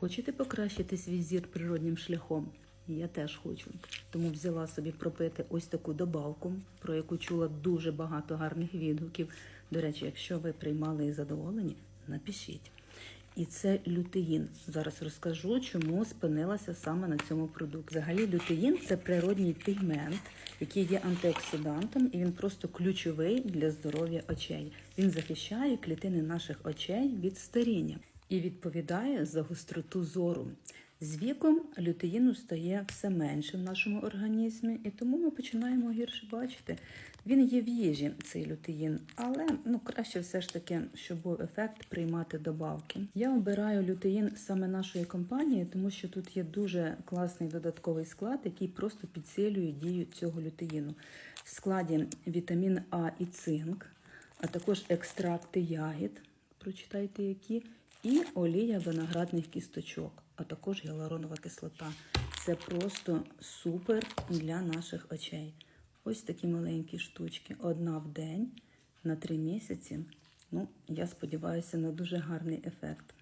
Хочете покращити свій зір природнім шляхом? Я теж хочу. Тому взяла собі пропити ось таку добавку, про яку чула дуже багато гарних відгуків. До речі, якщо ви приймали і задоволені, напишіть. І це лютеїн. Зараз розкажу, чому спинилася саме на цьому продукті. Взагалі, лютеїн це природній пігмент, який є антиоксидантом, і він просто ключовий для здоров'я очей. Він захищає клітини наших очей від старіння і відповідає за гостроту зору. З віком лютеїну стає все менше в нашому організмі, і тому ми починаємо гірше бачити. Він є в їжі, цей лютеїн, але ну краще все ж таки, щоб був ефект приймати добавки. Я обираю лютеїн саме нашої компанії, тому що тут є дуже класний додатковий склад, який просто підсилює дію цього лютеїну. В складі вітамін А і цинк, а також екстракти ягід, прочитайте які, і олія виноградних кісточок, а також гіалуронова кислота. Це просто супер для наших очей. Ось такі маленькі штучки. Одна в день на три місяці. Ну, я сподіваюся на дуже гарний ефект.